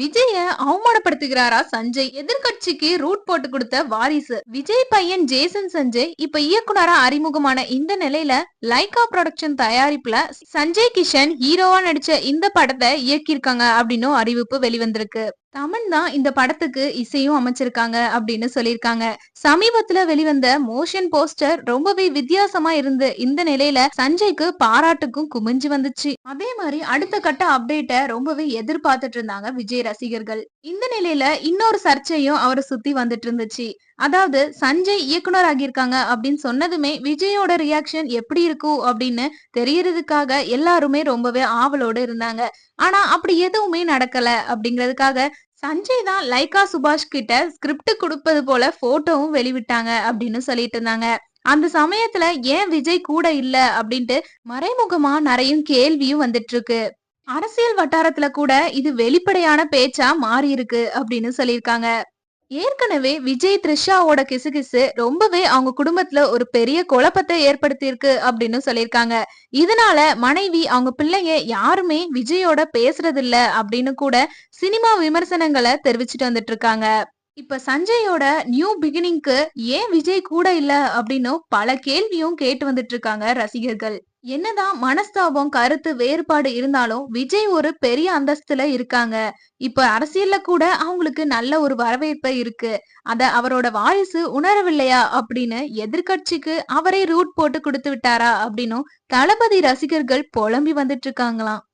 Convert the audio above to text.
விஜய அவமானப்படுத்துகிறாரா சஞ்சய்? எதிர்க்கட்சிக்கு ரூட் போட்டு கொடுத்த வாரிசு. விஜய் பையன் ஜேசன் சஞ்சய் இப்ப இயக்குனரா அறிமுகமான இந்த நிலையில லைகா ப்ரொடக்ஷன் தயாரிப்புல சஞ்சய் கிஷன் ஹீரோவா நடிச்ச இந்த படத்தை இயக்கியிருக்காங்க அப்படின்னு அறிவிப்பு வெளிவந்திருக்கு. தமன் தான் இந்த படத்துக்கு இசையும் அமைச்சிருக்காங்க அப்படின்னு சொல்லியிருக்காங்க. சமீபத்துல வெளிவந்த மோஷன் போஸ்டர் ரொம்பவே வித்தியாசமா இருந்து இந்த நிலையில சஞ்சய்க்கு பாராட்டுக்கும் குமிஞ்சு வந்துச்சு. அதே மாதிரி அடுத்த கட்ட அப்டேட்ட ரொம்பவே எதிர்பார்த்துட்டு இருந்தாங்க விஜய் ரசிகர்கள். இந்த நிலையில இன்னொரு சர்ச்சையும் அவரை சுத்தி வந்துட்டு இருந்துச்சு. அதாவது சஞ்சய் இயக்குனர் ஆகியிருக்காங்க அப்படின்னு சொன்னதுமே விஜயோட ரியாக்ஷன் எப்படி இருக்கும் அப்படின்னு தெரியறதுக்காக எல்லாருமே ரொம்பவே ஆவலோடு இருந்தாங்க. ஆனா அப்படி எதுவுமே நடக்கல அப்படிங்கிறதுக்காக சஞ்சய் தான் லைகா சுபாஷ் கிட்ட ஸ்கிரிப்ட் கொடுப்பது போல போட்டோவும் வெளிவிட்டாங்க அப்படின்னு சொல்லிட்டு இருந்தாங்க. அந்த சமயத்துல ஏன் விஜய் கூட இல்ல அப்படின்ட்டு மறைமுகமா நிறைய கேள்வியும் வந்துட்டு இருக்கு அரசியல் வட்டாரத்துல கூட இது வெளிப்படையான பேச்சா மாறி இருக்கு அப்படின்னு சொல்லியிருக்காங்க. ஏற்கனவே விஜய் த்ரிஷாவோட கிசுகிசு ரொம்பவே அவங்க குடும்பத்துல ஒரு பெரிய குழப்பத்தை ஏற்படுத்தியிருக்கு அப்படின்னு சொல்லியிருக்காங்க. இதனால மனைவி அவங்க பிள்ளைங்க யாருமே விஜயோட பேசுறது இல்ல அப்படின்னு கூட சினிமா விமர்சனங்களை தெரிவிச்சுட்டு வந்துட்டு இருக்காங்க. இப்ப சஞ்சயோட நியூ பிகினிங்க்கு ஏன் விஜய் கூட இல்ல அப்படின்னு பல கேள்வியும் கேட்டு வந்துட்டு இருக்காங்க ரசிகர்கள். என்னதான் மனஸ்தாபம் கருத்து வேறுபாடு இருந்தாலும் விஜய் ஒரு பெரிய அந்தஸ்துல இருக்காங்க. இப்ப அரசியல்ல கூட அவங்களுக்கு நல்ல ஒரு வரவேற்பு இருக்கு. அத அவரோட வாரிசு உணரவில்லையா அப்படின்னு எதிர்கட்சிக்கு அவரை ரூட் போட்டு கொடுத்து விட்டாரா அப்படின்னும் தளபதி ரசிகர்கள் புலம்பி வந்துட்டு இருக்காங்களாம்